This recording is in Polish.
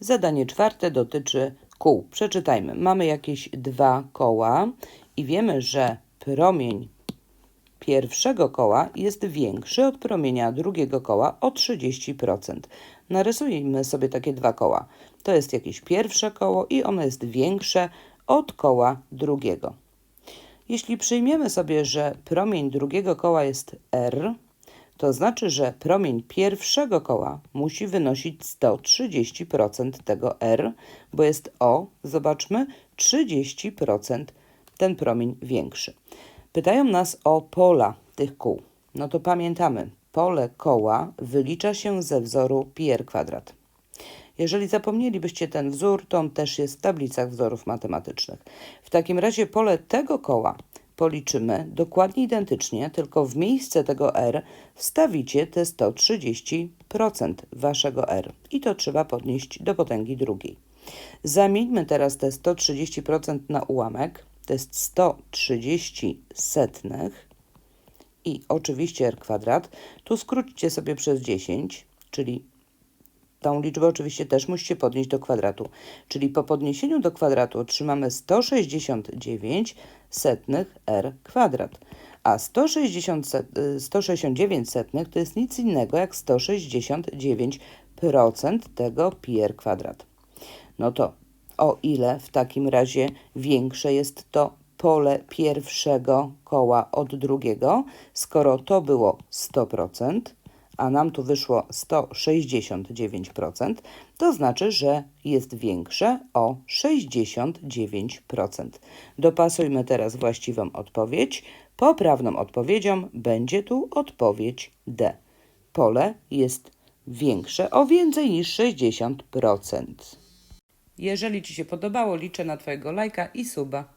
Zadanie czwarte dotyczy kół. Przeczytajmy. Mamy jakieś dwa koła i wiemy, że promień pierwszego koła jest większy od promienia drugiego koła o 30%. Narysujmy sobie takie dwa koła. To jest jakieś pierwsze koło i ono jest większe od koła drugiego. Jeśli przyjmiemy sobie, że promień drugiego koła jest R, to znaczy, że promień pierwszego koła musi wynosić 130% tego R, bo jest o, zobaczmy, 30% ten promień większy. Pytają nas o pola tych kół. No to pamiętamy, pole koła wylicza się ze wzoru pi r kwadrat. Jeżeli zapomnielibyście ten wzór, to on też jest w tablicach wzorów matematycznych. W takim razie pole tego koła policzymy dokładnie identycznie, tylko w miejsce tego r wstawicie te 130% waszego r i to trzeba podnieść do potęgi drugiej. Zamieńmy teraz te 130% na ułamek, to jest 130 setnych i oczywiście r kwadrat. Tu skróćcie sobie przez 10, czyli Tą liczbę oczywiście też musicie podnieść do kwadratu. Czyli po podniesieniu do kwadratu otrzymamy 169 setnych r kwadrat. A 160 set, y, 169 setnych to jest nic innego jak 169% tego pi r kwadrat. No to o ile w takim razie większe jest to pole pierwszego koła od drugiego, skoro to było 100%, a nam tu wyszło 169%, to znaczy, że jest większe o 69%. Dopasujmy teraz właściwą odpowiedź. Poprawną odpowiedzią będzie tu odpowiedź D. Pole jest większe o więcej niż 60%. Jeżeli Ci się podobało, liczę na Twojego lajka i suba.